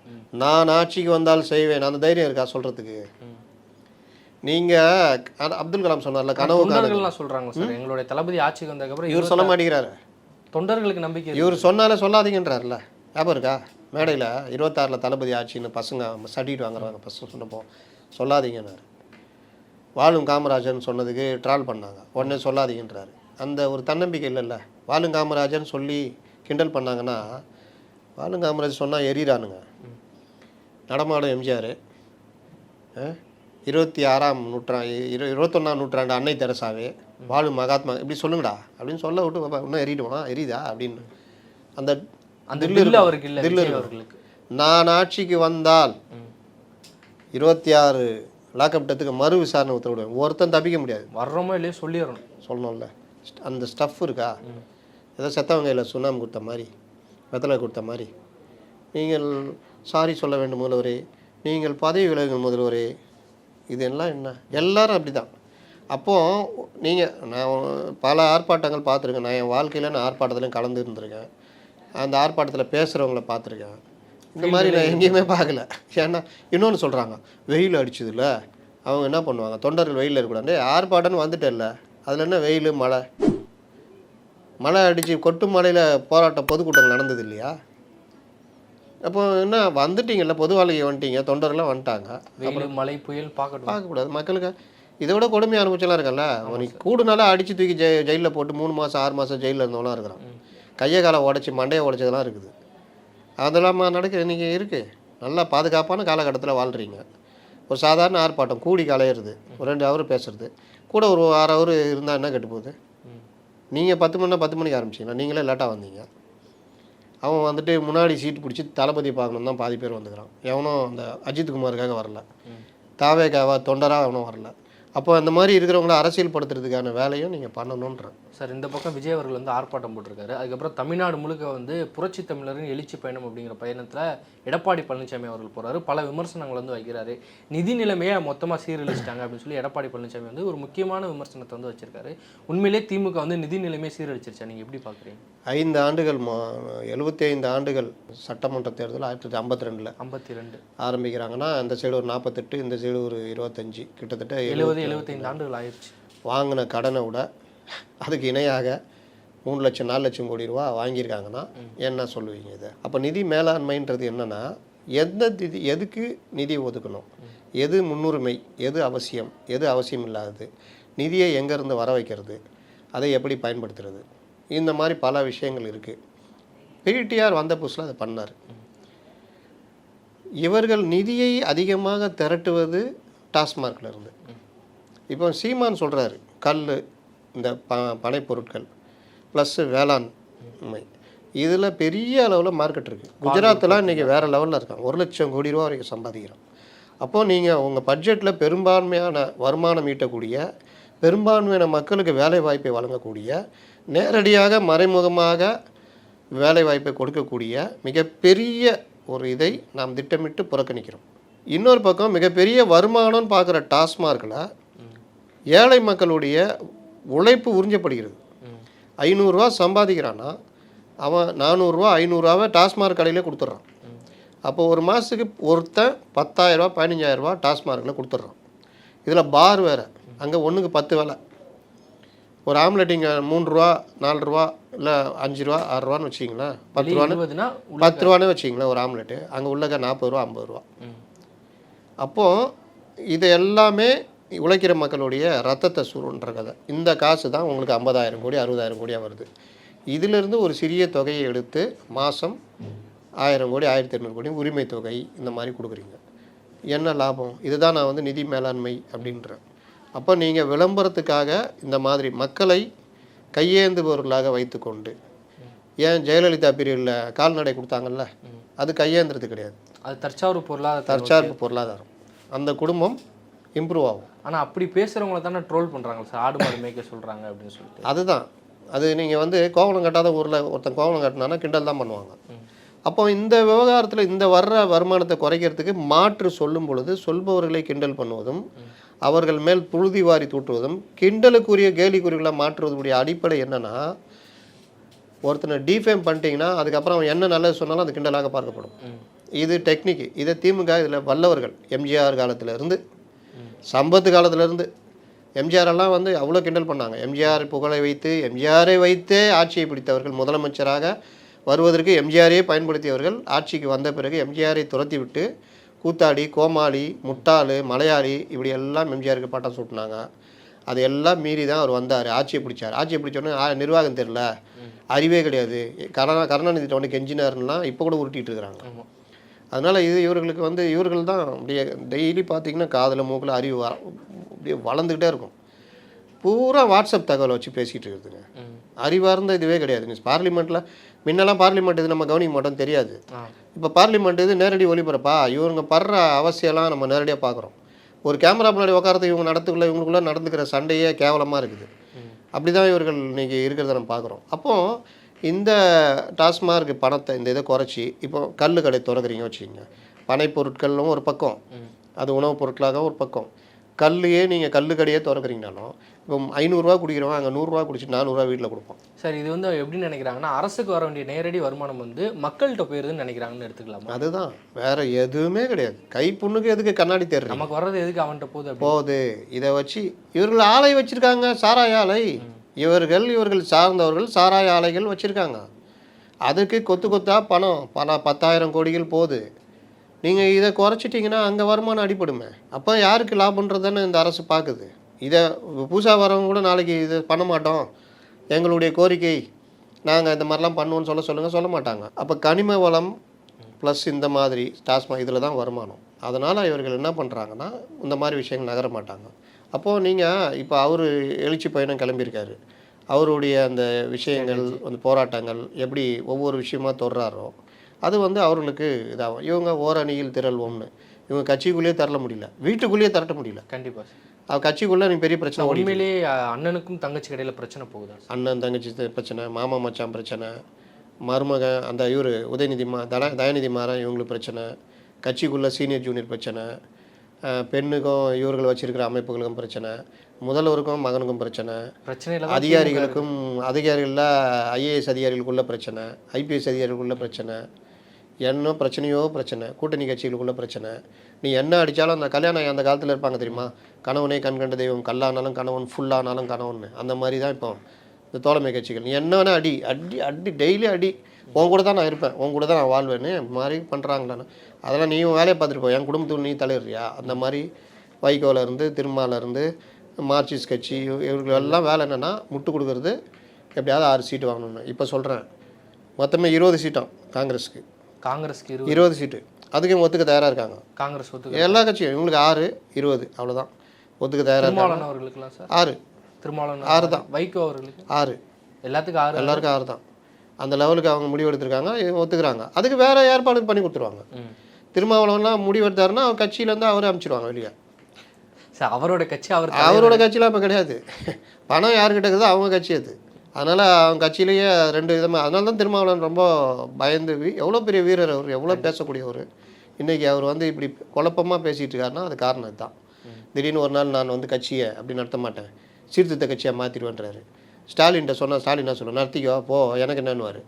நான் ஆட்சிக்கு வந்தால் செய்வேன். அந்த தைரியம் இருக்கா சொல்கிறதுக்கு நீங்கள் அப்துல் கலாம் சொன்னார்ல கனவு சொல்றாங்க சார். எங்களுடைய தளபதி ஆட்சிக்கு வந்ததுக்கப்புறம் இவர் சொல்ல மாட்டேங்கிறாரு. தொண்டர்களுக்கு நம்பிக்கை. இவர் சொன்னாலே சொல்லாதீங்கன்றார்ல. ஞாபகம் இருக்கா? மேடையில் இருபத்தாறில் தளபதி ஆட்சின்னு பசங்க சர்டிஃபிகேட் வாங்குறாங்க பசங்க சொன்னப்போ. சொல்லாதீங்கன்னாரு. வாழும் காமராஜர்னு சொன்னதுக்கு ட்ரால் பண்ணாங்க. உடனே சொல்லாதீங்கன்றாரு. அந்த ஒரு தன்னம்பிக்கை இல்லைல்ல. வாழும் காமராஜர்னு சொல்லி கிண்டல் பண்ணாங்கன்னா வாழும் காமராஜர் சொன்னால் எரியிறானுங்க. நடமாடும் எம்ஜிஆர். இருபத்தி ஆறாம் நூற்றாண்டு இரு இருபத்தொன்னாம் நூற்றாண்டு அன்னை தெரசாவே வாழும் மகாத்மா இப்படி சொல்லுங்கடா அப்படின்னு சொல்ல விட்டு இன்னும் எரியிடுமா எரியுதா? அப்படின்னு. அந்த அந்த தில்லு. அவருக்கு இல்ல தில்லு. அவர்களுக்கு. நான் ஆட்சிக்கு வந்தால். இருபத்தி ஆறு லாக்அப் டெத்துக்கு மறு விசாரணை உத்தரவிடுவேன். ஒருத்தன் தப்பிக்க முடியாது. வர்றோமோ இல்லையோ சொல்லிடணும் சொல்லணும்ல. அந்த ஸ்டஃப் இருக்கா? ஏதோ செத்தவங்க கையில் சுண்ணாம்பு கொடுத்த மாதிரி வெத்தலை கொடுத்த மாதிரி. நீங்கள் சாரி சொல்ல வேண்டும் முதல்வரே. நீங்கள் பதவி விலகுங்கள் முதல்வரே. இதெல்லாம் என்ன? எல்லாரும் அப்படி தான் அப்போது நீங்கள் நான் பல ஆர்ப்பாட்டங்கள் பார்த்துருக்கேன். நான் என் வாழ்க்கையில் நான் ஆர்ப்பாட்டத்துலையும் கலந்து இருந்திருக்கேன். அந்த ஆர்ப்பாட்டத்தில் பேசுகிறவங்கள பார்த்துருக்கேன். இந்த மாதிரி நான் எங்கேயுமே பார்க்கல. ஏன்னா இன்னொன்று சொல்கிறாங்க வெயில் அடிச்சதுல அவங்க என்ன பண்ணுவாங்க? தொண்டர்கள் வெயிலில் இருக்கக்கூடாது. ஆர்ப்பாட்டம்னு வந்துட்டேல்ல. அதில் என்ன வெயில் மழை? மழை அடித்து கொட்டு மழையில் போராட்டம் பொதுக்கூட்டம் நடந்தது இல்லையா? அப்போ என்ன வந்துட்டீங்கல்ல பொது வாழ்க்கை வந்துட்டீங்க தொண்டர்கள்லாம் வந்துட்டாங்க. மழை புயல் பார்க்கணும் பார்க்கக்கூடாது. மக்களுக்கு இதை விட கொடுமையான அனுபவிச்செல்லாம் இருக்கல அவனுக்கு கூடுனால அடித்து தூக்கி ஜெ ஜெயிலில் போட்டு மூணு மாதம் ஆறு மாதம் ஜெயிலில் இருந்தவங்களாம் இருக்கிறான். கையை காலை உடச்சி மண்டையை உடச்சதெல்லாம் இருக்குது. அதெல்லாம் நடக்குது இன்றைக்கி இருக்குது நல்லா பாதுகாப்பான காலகட்டத்தில் வாழ்கிறீங்க ஒரு சாதாரண ஆர்ப்பாட்டம் கூடி கலையிறது. ஒரு ரெண்டு ஹவர் பேசுறது. கூட ஒரு ஆறு ஹவர் இருந்தால் என்ன கெட்டு போகுது நீங்கள் பத்து மணினா பத்து மணிக்கு ஆரம்பிச்சிங்களா? நீங்களே லேட்டாக வந்தீங்க. அவன் வந்துட்டு முன்னாடி சீட்டு பிடிச்சி தளபதி பார்க்கணும் தான் பாதி பேர் வந்துக்கிறான். எவனும் அந்த அஜித் குமாருக்காக வரல. தாவேக்காவா தொண்டராக அவனும் வரல. அப்போ அந்த மாதிரி இருக்கிறவங்கள அரசியல் படுத்துறதுக்கான வேலையும் நீங்கள் பண்ணணுன்றேன் சார் இந்த பக்கம் விஜய் அவர்கள் வந்து ஆர்ப்பாட்டம் போட்டிருக்காரு. அதுக்கப்புறம் தமிழ்நாடு முழுக்க வந்து புரட்சி தமிழரின் எழுச்சி பயணம் அப்படிங்கிற பயணத்தில் எடப்பாடி பழனிசாமி அவர்கள் போறாரு. பல விமர்சனங்கள் வந்து வைக்கிறாரு. நிதி நிலைமையை மொத்தமாக சீரழிச்சிட்டாங்க அப்படின்னு சொல்லி எடப்பாடி பழனிசாமி வந்து ஒரு முக்கியமான விமர்சனத்தை வந்து வச்சிருக்காரு. உண்மையிலே திமுக வந்து நிதி நிலைமையை சீரழிச்சிருச்சா? நீங்கள் எப்படி பார்க்குறீங்க ஐந்து ஆண்டுகள் எழுபத்தி ஐந்து ஆண்டுகள் சட்டமன்ற தேர்தல் ஆயிரத்தி தொள்ளாயிரத்தி ஐம்பத்தி ரெண்டில் ஐம்பத்தி ரெண்டு. ஆரம்பிக்கிறாங்கன்னா அந்த சைடு ஒரு நாற்பத்தெட்டு இந்த சைடு ஒரு இருபத்தஞ்சி கிட்டத்தட்ட எழுபது எழுபத்தைந்து ஆண்டுகள் ஆயிடுச்சு வாங்கின கடனை விட அதுக்கு இணையாக மூணு லட்சம் நாலு லட்சம் கோடி ரூபா வாங்கியிருக்காங்கன்னா என்ன சொல்லுவீங்க இதை? அப்போ நிதி மேலாண்மைன்றது என்னன்னா எந்த நிதி எதுக்கு நிதி ஒதுக்கணும்? எது முன்னுரிமை? எது அவசியம்? எது அவசியம் இல்லாதது நிதியை எங்கேருந்து வர வைக்கிறது? அதை எப்படி பயன்படுத்துறது? இந்த மாதிரி பல விஷயங்கள் இருக்குது பிடிஆர் வந்த புதுசில் அதை பண்ணார். இவர்கள் நிதியை அதிகமாக திரட்டுவது டாஸ்மார்க்ல இருந்து. இப்போ சீமான் சொல்கிறாரு கல் இந்த ப பனைப்பொருட்கள் ப்ளஸ்ஸு வேளாண்மை இதில் பெரிய அளவில் மார்க்கெட் இருக்குது குஜராத்லாம் இன்றைக்கி வேறு லெவலில் இருக்காங்க. ஒரு லட்சம் கோடி ரூபா வரைக்கும் சம்பாதிக்கிறோம். அப்போது நீங்கள் உங்கள் பட்ஜெட்டில் பெரும்பான்மையான வருமானம் ஈட்டக்கூடிய பெரும்பான்மையான மக்களுக்கு வேலை வாய்ப்பை வழங்கக்கூடிய நேரடியாக மறைமுகமாக வேலை வாய்ப்பை கொடுக்கக்கூடிய மிகப்பெரிய ஒரு இதை நாம் திட்டமிட்டு புறக்கணிக்கிறோம். இன்னொரு பக்கம் மிகப்பெரிய வருமானம்னு பார்க்குற டாஸ்மார்க்கில் ஏழை மக்களுடைய உழைப்பு உறிஞ்சப்படுகிறது. ஐநூறுரூவா சம்பாதிக்கிறான்னா அவன் நானூறுரூவா ஐநூறுரூவாவை டாஸ்மார்க் கடையிலே கொடுத்துட்றான். அப்போ ஒரு மாதத்துக்கு ஒருத்தன் பத்தாயிரரூவா பதினஞ்சாயிரரூவா டாஸ்மார்க்கில் கொடுத்துட்றான். இதில் பார் வேறு. அங்கே ஒன்றுக்கு பத்து வேலை. ஒரு ஆம்லெட் இங்கே மூணு ரூபா நாலு ரூபா இல்லை அஞ்சு ரூபா ஆறு ரூபான்னு வச்சிங்களேன் பத்து ரூபான்னு பத்து ரூபானே வச்சிங்களேன் ஒரு ஆம்லெட்டு. அங்கே உள்ளக்க நாற்பது ரூபா ஐம்பது ரூபா. அப்போது இது எல்லாமே உழைக்கிற மக்களுடைய ரத்தத்தை சுருன்ற கதை. இந்த காசு தான் உங்களுக்கு ஐம்பதாயிரம் கோடி அறுபதாயிரம் கோடியாக வருது. இதிலிருந்து ஒரு சிறிய தொகையை எடுத்து மாதம் ஆயிரம் கோடி ஆயிரத்தி இரநூறு கோடி உரிமை தொகை இந்த மாதிரி கொடுக்குறீங்க. என்ன லாபம்? இதுதான் நான் வந்து நிதி மேலாண்மை அப்படின்றேன். அப்போ நீங்கள் விளம்பரத்துக்காக இந்த மாதிரி மக்களை கையேந்துபவர்களாக வைத்துக்கொண்டு ஏன் ஜெயலலிதா பீரியடில் கால்நடை கொடுத்தாங்கல்ல அது கையேந்துறது கிடையாது. அது தற்சார்பு பொருளாதார தற்சார்பு பொருளாதாரம். அந்த குடும்பம் இம்ப்ரூவ் ஆகும். ஆனா அப்படி பேசுறவங்கள தானே ட்ரோல் பண்றாங்க. சார் ஆடு மாடு மேய்க்க சொல்றாங்க அப்படின்னு சொல்லிட்டு. அதுதான். அது நீங்கள் வந்து கோவலம் கட்டாத ஊரில் ஒருத்தன் கோவலம் கட்டினானா கிண்டல் தான் பண்ணுவாங்க. அப்போ இந்த விவகாரத்தில் இந்த வர்ற வருமானத்தை குறைக்கிறதுக்கு மாற்று சொல்லும் பொழுது சொல்பவர்களை கிண்டல் பண்ணுவதும் அவர்கள் மேல் புழுதி வாரி தூட்டுவதும் கிண்டலுக்குரிய கேலிக்குறிகளை மாற்றுவதுடைய அடிப்படை என்னன்னா ஒருத்தனை டிஃபேம் பண்ணிட்டீங்கன்னா அதுக்கப்புறம் அவன் என்ன நல்லது சொன்னாலும் அது கிண்டலாக பார்க்கப்படும். இது டெக்னிக் இதை திமுக இதில் வல்லவர்கள் எம்ஜிஆர் காலத்துல இருந்து சம்பத்து காலத்துல இருந்து எம்ஜிஆர் எல்லாம் வந்து அவ்வளோ கிண்டல் பண்ணாங்க. எம்ஜிஆர் புகழை வைத்து எம்ஜிஆரை வைத்தே ஆட்சியை பிடித்தவர்கள் முதலமைச்சராக வருவதற்கு எம்ஜிஆரையே பயன்படுத்தியவர்கள் ஆட்சிக்கு வந்த பிறகு எம்ஜிஆரை துரத்தி விட்டு கூத்தாடி கோமாளி முட்டாளு மலையாளி இப்படி எல்லாம் எம்ஜிஆருக்கு பட்டம் சூட்டினாங்க. அது எல்லாம் மீறி தான் அவர் வந்தார் ஆட்சியை பிடிச்சார். ஆட்சியை பிடிச்சோடனே ஆ, நிர்வாகம் தெரில அறிவே கிடையாது. கருணா கருணாநிதி ஒன்று கெஞ்சினார்லாம் இப்போ கூட உருட்டிட்டு இருக்கிறாங்க. அதனால் இது இவர்களுக்கு வந்து இவர்கள் தான் அப்படியே டெய்லி பார்த்தீங்கன்னா காதில் மூக்கில் அறிவு வ அப்படியே வளர்ந்துக்கிட்டே இருக்கும். பூரா வாட்ஸ்அப் தகவலை வச்சு பேசிகிட்டு இருக்குதுங்க. அறிவார்ந்த இதுவே கிடையாதுங்க பார்லிமெண்ட்டில் முன்னெல்லாம் பார்லிமெண்ட் இது நம்ம கவனிக்க மாட்டோம் தெரியாது. இப்போ பார்லிமெண்ட் இது நேரடி ஒளிபரப்பா? இவங்க படுற அவசியம்லாம் நம்ம நேரடியாக பார்க்குறோம். ஒரு கேமரா முன்னாடி உட்காரத்து இவங்க நடத்துக்குள்ள இவங்களுக்குள்ள நடந்துக்கிற சண்டையே கேவலமாக இருக்குது. அப்படி தான் இவர்கள் இன்னைக்கு இருக்கிறத நம்ம பார்க்குறோம். அப்போது இந்த டாஸ்மார்க் பணத்தை இந்த இதை குறைச்சி இப்போ கல் கடை திறக்கிறீங்க வச்சுக்கோங்க. பனை பொருட்களும் ஒரு பக்கம். அது உணவுப் பொருட்களாக ஒரு பக்கம். கல்லையே நீங்கள் கல் கடையே திறக்கிறீங்கனாலும் இப்போ ஐநூறுரூவா குடிக்கிறவன் அங்கே நூறுரூவா குடிச்சிட்டு நானூறுரூவா வீட்டில் கொடுப்போம் சார் இது வந்து எப்படி நினைக்கிறாங்கன்னா அரசுக்கு வர வேண்டிய நேரடி வருமானம் வந்து மக்கள்கிட்ட போயிருதுன்னு நினைக்கிறாங்கன்னு எடுத்துக்கலாமா? அதுதான். வேற எதுவுமே கிடையாது. கைப்புண்ணுக்கு எதுக்கு கண்ணாடி தேடுறீங்க நமக்கு வர்றது எதுக்கு அவன்கிட்ட போகுது போகுது. இதை வச்சு இவர்கள் ஆலை வச்சிருக்காங்க சாராய ஆலை. இவர்கள் இவர்கள் சார்ந்தவர்கள் சாராய ஆலைகள் வச்சுருக்காங்க. அதுக்கு கொத்து கொத்தாக பணம் பல பத்தாயிரம் கோடிகள் போகுது. நீங்கள் இதை குறைச்சிட்டிங்கன்னா அங்கே வருமானம் அடிப்படுமே அப்போ யாருக்கு லாபன்றதுன்னு இந்த அரசு பார்க்குது. இதை பூசா வரவங்க கூட நாளைக்கு இதை பண்ண மாட்டோம். எங்களுடைய கோரிக்கை நாங்கள் இந்த மாதிரிலாம் பண்ணுவோம்னு சொல்ல சொல்லுங்கள் சொல்ல மாட்டாங்க. அப்போ கனிம வளம் ப்ளஸ் இந்த மாதிரி டாஸ்மாக் இதில் தான் வருமானம். அதனால் இவர்கள் என்ன பண்ணுறாங்கன்னா இந்த மாதிரி விஷயங்கள் நகர மாட்டாங்க. அப்போது நீங்கள் இப்போ அவர் எழுச்சி பயணம் கிளம்பியிருக்காரு. அவருடைய அந்த விஷயங்கள் அந்த போராட்டங்கள் எப்படி ஒவ்வொரு விஷயமா தொடுறாரோ அது வந்து அவர்களுக்கு இதாகும். இவங்க ஓரணியில் திரள்வோம்னு. இவங்க கட்சிக்குள்ளேயே தரல முடியல. வீட்டுக்குள்ளேயே திரட்ட முடியல. கண்டிப்பா சார். அவ கட்சிக்குள்ளே நீ பெரிய பிரச்சனை உண்மையிலேயே அண்ணனுக்கும் தங்கச்சி இடையில பிரச்சனை போகுதா அண்ணன் தங்கச்சி பிரச்சனை மாமா மச்சான் பிரச்சனை மருமகன் அந்த இவர் உதயநிதி மா தட தயாநிதி மாறன் இவங்களுக்கு பிரச்சனை கட்சிக்குள்ளே சீனியர் ஜூனியர் பிரச்சனை பெண்ணுக்கும் இவர்கள் வச்சிருக்கிற அமைப்புகளுக்கும் பிரச்சனை முதல்வருக்கும் மகனுக்கும் பிரச்சனை பிரச்சனையில தான் அதிகாரிகளுக்கும் அதிகாரிகளில் ஐஏஎஸ் அதிகாரிகளுக்குள்ள பிரச்சனை ஐபிஎஸ் அதிகாரிகளுக்குள்ள பிரச்சனை என்ன பிரச்சனையோ பிரச்சனை கூட்டணி கட்சிகளுக்குள்ள பிரச்சனை. நீ என்ன அடித்தாலும் அந்த கல்யாணம் அந்த காலத்தில் இருப்பாங்க தெரியுமா? கணவனே கண் கண்ட தெய்வம் கல்லானாலும் கணவன் ஃபுல்லானாலும் கணவன் அந்த மாதிரி தான் இப்போ இந்த தோழமை கட்சிகள். நீ என்ன வேணா அடி அடி அடி டெய்லி அடி. உன் கூட தான் நான் இருப்பேன் உன் கூட தான் நான் வாழ்வேன்னு மாதிரி பண்ணுறாங்களான்னு அதெல்லாம் நீயும் வேலையை பார்த்துட்டு போ. என் குடும்பத்துக்கு நீ தலையிடுறியா? அந்த மாதிரி வைகோல இருந்து திருமால இருந்து மார்க்சிஸ்ட் கட்சி இவ- இவர்கள் எல்லாம் வேலை என்னென்னா முட்டு கொடுக்கறது எப்படியாவது ஆறு சீட்டு வாங்கணும்னு. இப்போ சொல்கிறேன் மொத்தமே இருபது சீட்டம் காங்கிரஸுக்கு. காங்கிரஸ்க்கு இருபது. சீட்டு. அதுக்கு இவங்க ஒத்துக்க தயாராக இருக்காங்க. காங்கிரஸ் ஒத்துக்க எல்லா கட்சியும். இவங்களுக்கு ஆறு இருபது அவ்வளோதான் ஒத்துக்க தயாராக இருக்காங்க. அவர்களுக்குலாம் சார்? ஆறு. திருமாவளவன் ஆறு தான். வைகோ அவர்களுக்கு? ஆறு. எல்லாத்துக்கும் ஆறு. எல்லாருக்கும் ஆறு தான் அந்த லெவலுக்கு அவங்க முடிவு எடுத்திருக்காங்க ஒத்துக்கிறாங்க. அதுக்கு வேற ஏற்பாடு பண்ணி கொடுத்துருவாங்க. திருமாவளவன்லாம் முடிவு எடுத்தாருன்னா அவர் கட்சியிலேருந்து அவரே அனுப்பிச்சிடுவாங்க வெளியே. சார் அவரோட கட்சி அவர் அவரோட கட்சிலாம் இப்போ கிடையாது. பணம் யாருக்கிட்ட இருக்குதோ அவங்க கட்சி அது. அதனால் அவங்க கட்சியிலேயே ரெண்டு விதமாக அதனால தான் திருமாவளவன் ரொம்ப பயந்து எவ்வளோ பெரிய வீரர் அவர் எவ்வளோ பேசக்கூடியவர். இன்றைக்கி அவர் வந்து இப்படி குழப்பமாக பேசிகிட்டு இருக்காருன்னா அது காரணம் இதுதான். திடீர்னு ஒரு நாள் நான் வந்து கட்சியை அப்படி நடத்த மாட்டேன். சீர்திருத்த கட்சியாக மாற்றிடுவேன்றாரு ஸ்டாலின்கிட்ட சொன்னால் ஸ்டாலின் என்ன சொல்லுவேன் நடத்திக்கோ போ எனக்கு என்னன்னுவார்.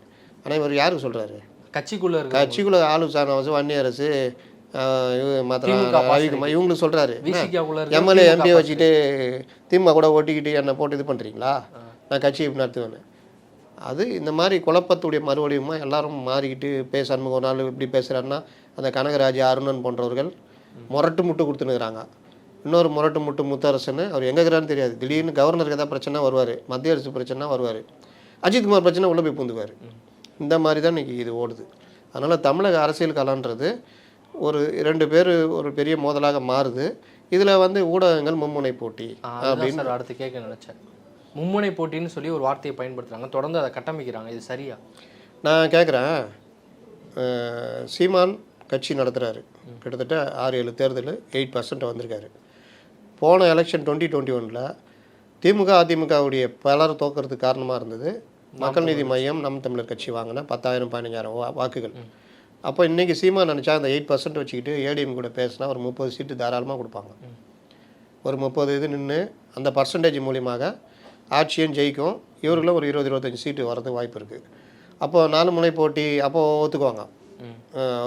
ஆனால் இவர் யாருக்கு சொல்கிறாரு கட்சிக்குள்ள கட்சிக்குள்ளே ஆளு வன்னி அரசு பாஸ் ரவிக்குமார் இவங்களுக்கு சொல்கிறாரு எம்எல்ஏ எம்பியை வச்சுட்டு திமுக கூட ஒட்டிக்கிட்டு என்னை போட்டு இது பண்ணுறீங்களா நான் கட்சி இப்படி நடத்துவேன் அது இந்த மாதிரி குழப்பத்துடைய மறுவடிவமாக எல்லாரும் மாறிக்கிட்டு பே சண்முகம் ஒரு நாள் இப்படி பேசுகிறாருன்னா அந்த கனகராஜ் அருணன் போன்றவர்கள் முரட்டு முட்டு கொடுத்துனுக்குறாங்க இன்னொரு முரட்டு முட்டு முத்தரசன் அவர் எங்கே இருக்கிறான்னு தெரியாது. திடீர்னு கவர்னருக்கு ஏதாவது பிரச்சனை வருவார். மத்திய அரசு பிரச்சனை வருவார். அஜித்குமார் பிரச்சனை உள்ளே போய் பூந்துக்குவார். இந்த மாதிரி தான் இன்றைக்கி இது ஓடுது. அதனால் தமிழக அரசியல் களன்றது ஒரு ரெண்டு பேர் ஒரு பெரிய மோதலாக மாறுது. இதில் வந்து ஊடகங்கள் மும்முனை போட்டி சார் அடுத்து கேட்க நினைச்சேன். மும்முனை போட்டின்னு சொல்லி ஒரு வார்த்தையை பயன்படுத்துறாங்க. தொடர்ந்து அதை கட்டமைக்கிறாங்க. இது சரியா? நான் கேட்குறேன். சீமான் கட்சி நடத்துகிறாரு கிட்டத்தட்ட ஆறு ஏழு தேர்தல் எயிட் பர்சன்ட் வந்திருக்காரு. போன எலெக்ஷன் டுவெண்ட்டி டுவெண்ட்டி ஒனில் திமுக அதிமுகவுடைய பலர் தோக்கிறதுக்கு காரணமாக இருந்தது. மக்கள் நீதி மையம் நம் தமிழர் கட்சி வாங்கின பத்தாயிரம் பதினஞ்சாயிரம் வா வாக்குகள். அப்போ இன்றைக்கி சீமான் நினச்சா அந்த எயிட் பர்சன்ட் வச்சுக்கிட்டு ஏடிஎம் கூட பேசினா ஒரு முப்பது சீட்டு தாராளமாக கொடுப்பாங்க. ஒரு முப்பது இது நின்று அந்த பர்சன்டேஜ் மூலியமாக ஆட்சியும் ஜெயிக்கும். இவர்களும் ஒரு இருபது இருபத்தஞ்சி சீட்டு வரதுக்கு வாய்ப்பு இருக்குது அப்போ நாலு முனை போட்டி அப்போது ஒத்துக்குவாங்க.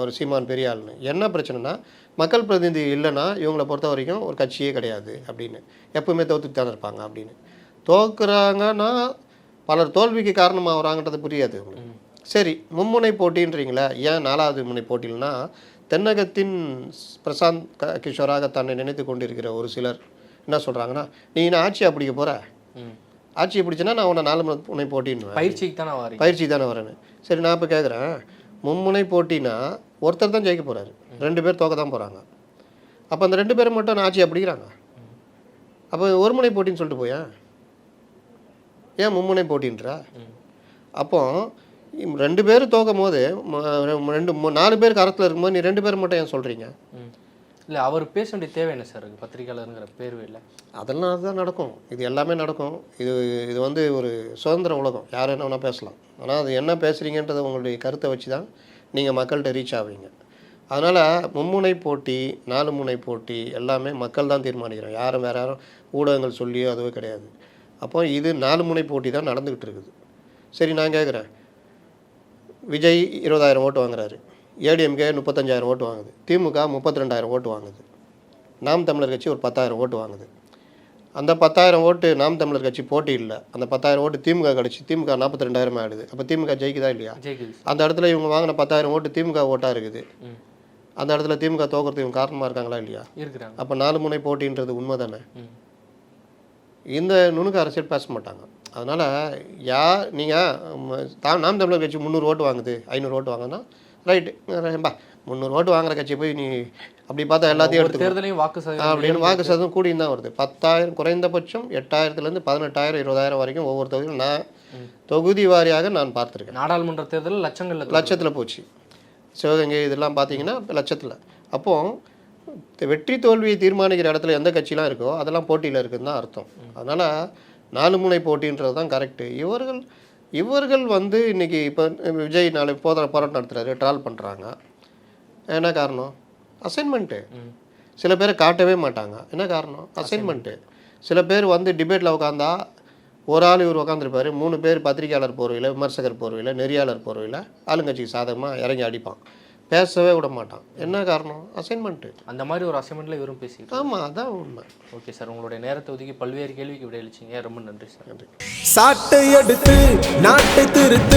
ஒரு சீமான் பெரிய என்ன பிரச்சனைனா மக்கள் பிரதிநிதி இல்லைன்னா இவங்களை பொறுத்த வரைக்கும் ஒரு கட்சியே கிடையாது அப்படின்னு. எப்பவுமே தோத்துட்டு தானே இருப்பாங்க அப்படின்னு. தோக்குறாங்கன்னா பலர் தோல்விக்கு காரணமாகறாங்கன்றது புரியாது உங்களுக்கு. சரி மும்முனை போட்டின்றீங்களே ஏன் நாலாவது முனை போட்டியில்னா தென்னகத்தின் பிரசாந்த் க- கிஷோராக தன்னை நினைத்து கொண்டிருக்கிற ஒரு சிலர் என்ன சொல்கிறாங்கன்னா நீ என்ன ஆட்சியை பிடிக்க போகிற. ஆட்சியை பிடிச்சனா நான் உன்னை நாலு முனை- போட்டின்னு பயிற்சிக்கு தானே வாரீங்க. பயிற்சி தானே வரேன்னு. சரி நான் இப்போ கேட்குறேன் மும்முனை போட்டினா ஒருத்தர் தான் ஜெயிக்க போகிறாரு ரெண்டு பேர் தோக்க தான் போகிறாங்க அப்போ அந்த ரெண்டு பேரும் மட்டும் நான் ஆட்சி அப்படிங்கிறாங்க அப்போ ஒரு முனை போட்டின்னு சொல்லிட்டு போயேன் ஏன் மும்முனை போட்டின்றா? அப்போ ரெண்டு பேரும் தோக்கும் போது ரெண்டு நாலு பேர் கரத்தில் இருக்கும்போது நீ ரெண்டு பேர் மட்டும் ஏன் சொல்கிறீங்க இல்லை அவர் பேச வேண்டிய தேவை என்ன சார்? பத்திரிகையாளருங்கிற பேர்வையில் அதெல்லாம் தான் நடக்கும். இது எல்லாமே நடக்கும். இது இது வந்து ஒரு சுதந்திர உலகம். யார் என்ன வேணால் பேசலாம். ஆனால் அது என்ன பேசுகிறீங்கன்றதை உங்களுடைய கருத்தை வச்சு தான் நீங்கள் மக்கள்கிட்ட ரீச் ஆவீங்க. அதனால் மும்முனை போட்டி நாலு முனை போட்டி எல்லாமே மக்கள் தான் தீர்மானிக்கிறோம் யாரும் வேற யாரும் ஊடகங்கள் சொல்லியோ அதுவே கிடையாது. அப்போ இது நாலு முனை போட்டி தான் நடந்துக்கிட்டு இருக்குது. சரி நான் கேட்குறேன் விஜய் இருபதாயிரம் ஓட்டு வாங்குறாரு. ஏடிஎம்கே முப்பத்தஞ்சாயிரம் ஓட்டு வாங்குது. திமுக முப்பத்தி ரெண்டாயிரம் ஓட்டு வாங்குது. நாம் தமிழர் கட்சி ஒரு பத்தாயிரம் ஓட்டு வாங்குது. அந்த பத்தாயிரம் ஓட்டு நாம் தமிழர் கட்சி போட்டி இல்லை. அந்த பத்தாயிரம் ஓட்டு திமுக கிடச்சி திமுக நாற்பத்தி ரெண்டாயிரம் ஆயிடுது. அப்போ திமுக ஜெயிக்குதா இல்லையா? அந்த இடத்துல இவங்க வாங்கின பத்தாயிரம் ஓட்டு திமுக ஓட்டாக இருக்குது. அந்த இடத்துல திமுக தோக்கிறதுக்கு இவங்க காரணமாக இருக்காங்களா இல்லையா? இருக்கிறாங்க. அப்போ நாலு முனை போட்டின்றது உண்மை தானே இந்த நுணுக்க அரசியல் பேச மாட்டாங்க. அதனால் யா நீங்கள் தா நாம் தமிழர் கட்சி முந்நூறு ஓட்டு வாங்குது ஐநூறு ஓட்டு வாங்குனா ரைட்டு பா. முந்நூறு ஓட்டு வாங்குற கட்சி போய் நீ அப்படி பார்த்தா எல்லாத்தையும் ஒரு எடுத்துக்கோ தேர்தலையும் வாக்கு சதவீதம் அப்படின்னு வாக்கு சதவீதம் கூடியும் தான் வருது. பத்தாயிரம் குறைந்தபட்சம் எட்டாயிரத்துலேருந்து பதினெட்டாயிரம் இருபதாயிரம் வரைக்கும் ஒவ்வொரு தொகுதியும் நான் தொகுதி வாரியாக நான் பார்த்துருக்கேன். நாடாளுமன்ற தேர்தலில் லட்சங்கள்ல. லட்சத்தில் போச்சு. சிவகங்கை இதெல்லாம் பார்த்தீங்கன்னா லட்சத்தில். அப்போது வெற்றி தோல்வியை தீர்மானிக்கிற இடத்துல எந்த கட்சிலாம் இருக்கோ அதெல்லாம் போட்டியில் இருக்குன்னு தான் அர்த்தம். அதனால் நாலு முனை போட்டின்றது தான் கரெக்டு இவர்கள் இவர்கள் வந்து இன்னைக்கு இப்போ விஜய் நாளை போதா போராட்டம் நடத்துறாரு ட்ரால் பண்ணுறாங்க என்ன காரணம்? அசைன்மெண்ட்டு ம் சில பேரை காட்டவே மாட்டாங்க. என்ன காரணம்? அசைன்மெண்ட்டு சில பேர் வந்து டிபேட்டில் உட்காந்தா ஒரு ஆள் இவர் உட்காந்துருப்பாரு மூணு பேர் பத்திரிகையாளர் போர்வையில் விமர்சகர் போர்வையில் நெறியாளர் போர்வையில் ஆளுங்கட்சிக்கு சாதகமாக இறங்கி அடிப்பான். பேசவே விட மாட்டான். என்ன காரணம்? அசைன்மெண்ட்டு அந்த மாதிரி ஒரு அசைன்மெண்ட்ல இவரும் பேசிக்கிட்டு ஆமாம் அதான் உண்மை. ஓகே சார் உங்களுடைய நேரத்தை ஒதுக்கி பல்வேறு கேள்விக்கு விடையளிச்சிங்க. ரொம்ப நன்றி சார் நன்றி சாட்டை எடுத்து நாட்டை திருத்த